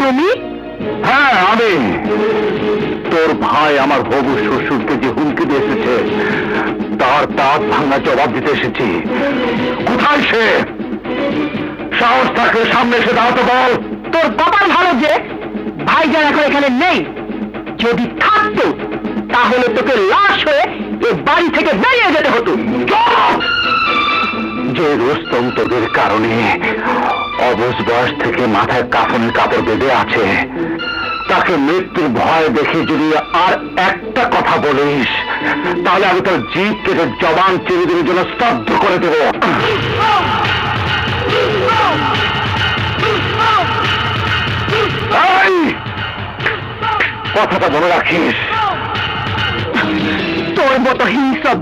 তুমি? হ্যাঁ আমি। তোর ভাই আমার শ্বশুরকে যে হুমকি দিয়ে এসেছে তার ভাঙা জবাব দিতে এসেছি। কোথায় সে? সাহস থাকলে সামনে এসে দাঁড়াতে বল। তোর কপাল ভালো যে ভাইজান এখন এখানে নেই যদি থাকতো তাহলে তোকে লাশ হয়ে এ বাড়ি থেকে বেরিয়ে যেতে হতো। রুস্তম কারণে অবশ বয়স থেকে মাথায় কাফনের কাপড় বেঁধে আছে তাকে মৃত্যুর ভয় দেখে যদি আর একটা কথা বলিস, তাহলে আমি তোর জিভ কেটে জবান চিরদিনের জন্য স্তব্ধ করে দেব! কথাটা মনে রাখিস তোর মতো হিংসা